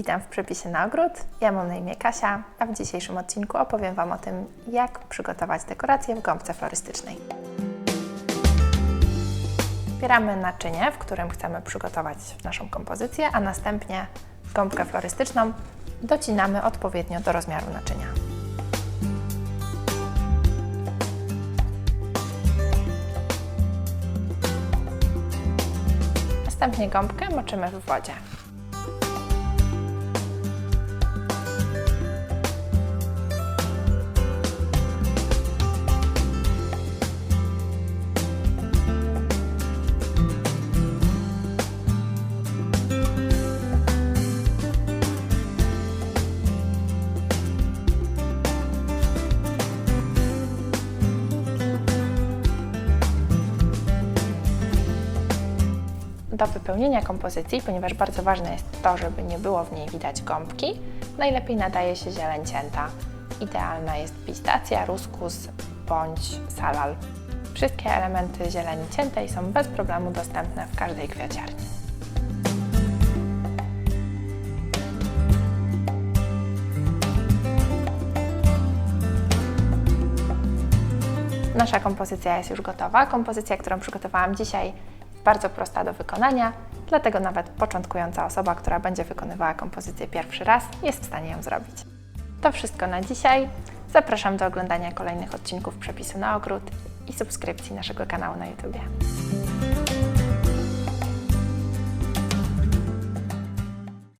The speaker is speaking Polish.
Witam w przepisie na ogród. Ja mam na imię Kasia, a w dzisiejszym odcinku opowiem Wam o tym, jak przygotować dekoracje w gąbce florystycznej. Wybieramy naczynie, w którym chcemy przygotować naszą kompozycję, a następnie gąbkę florystyczną docinamy odpowiednio do rozmiaru naczynia. Następnie gąbkę moczymy w wodzie. Do wypełnienia kompozycji, ponieważ bardzo ważne jest to, żeby nie było w niej widać gąbki, najlepiej nadaje się zieleń cięta. Idealna jest pistacja, ruskus bądź salal. Wszystkie elementy zieleni ciętej są bez problemu dostępne w każdej kwiaciarni. Nasza kompozycja jest już gotowa. Kompozycja, którą przygotowałam dzisiaj, bardzo prosta do wykonania, dlatego nawet początkująca osoba, która będzie wykonywała kompozycję pierwszy raz, jest w stanie ją zrobić. To wszystko na dzisiaj. Zapraszam do oglądania kolejnych odcinków przepisu na ogród i subskrypcji naszego kanału na YouTube.